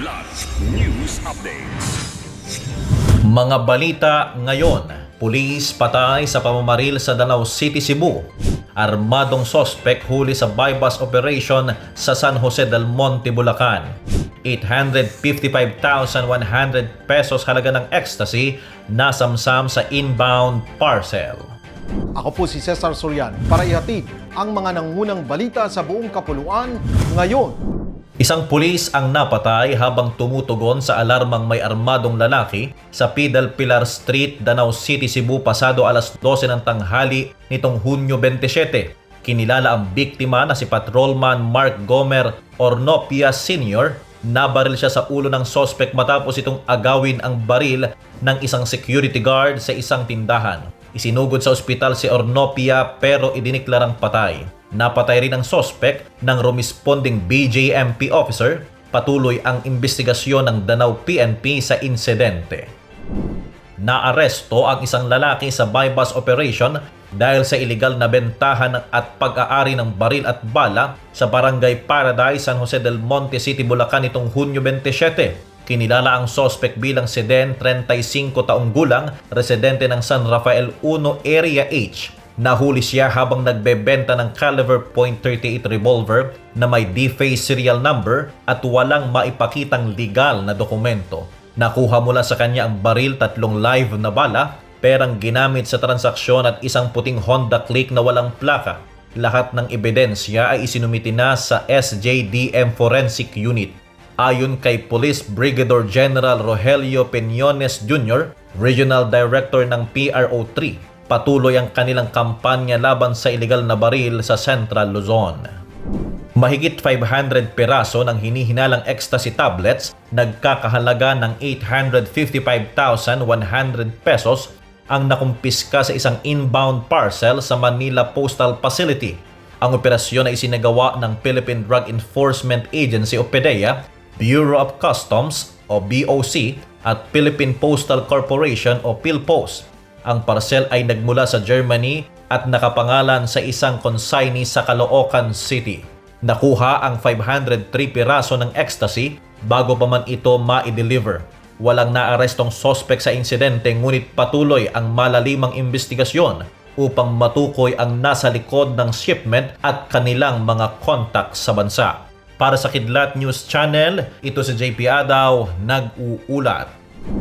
Kidlat News Updates. Mga balita ngayon, pulis patay sa pamamaril sa Danau City, Cebu. Armadong sospek huli sa bypass operation sa San Jose del Monte, Bulacan. 855,100 pesos halaga ng ecstasy nasamsam sa inbound parcel. Ako po si Cesar Sorian para ihatid ang mga nangunang balita sa buong kapuluan ngayon. Isang pulis ang napatay habang tumutugon sa alarmang may armadong lalaki sa Pidal Pilar Street, Danau City, Cebu pasado alas 12 ng tanghali nitong Hunyo 27. Kinilala ang biktima na si Patrolman Mark Gomer Ornopia Sr. Nabaril siya sa ulo ng sospek matapos itong agawin ang baril ng isang security guard sa isang tindahan. Isinugod sa ospital si Ornopia pero idiniklarang patay. Napatay rin ang sospek ng rumisponding BJMP officer. Patuloy ang investigasyon ng Danau PNP sa insidente. Naaresto ang isang lalaki sa bypass operation dahil sa iligal na bentahan at pag-aari ng baril at bala sa Barangay Paradise, San Jose del Monte City, Bulacan itong Hunyo 27. Kinilala ang sospek bilang si Den, 35 taong gulang, residente ng San Rafael 1 Area H. Nahuli siya habang nagbebenta ng caliber .38 revolver na may deface serial number at walang maipakitang legal na dokumento. Nakuha mula sa kanya ang baril, tatlong live na bala, perang ginamit sa transaksyon at isang puting Honda Click na walang plaka. Lahat ng ebidensya ay isinumiti na sa SJDM Forensic Unit. Ayon kay Police Brigadier General Rogelio Peñones Jr., Regional Director ng PRO3, patuloy ang kanilang kampanya laban sa illegal na baril sa Central Luzon. Mahigit 500 peraso ng hinihinalang ecstasy tablets, nagkakahalaga ng 855,100 pesos ang nakumpiska sa isang inbound parcel sa Manila Postal Facility. Ang operasyon ay isinagawa ng Philippine Drug Enforcement Agency o PDEA, Bureau of Customs o BOC at Philippine Postal Corporation o PhilPost. Ang parcel ay nagmula sa Germany at nakapangalan sa isang consignee sa Caloocan City. Nakuha ang 503 piraso ng ecstasy bago pa man ito ma-deliver. Walang naarestong sospek sa insidente ngunit patuloy ang malalimang investigasyon upang matukoy ang nasa likod ng shipment at kanilang mga contact sa bansa. Para sa Kidlat News Channel, ito si JP Adaw, nag-uulat.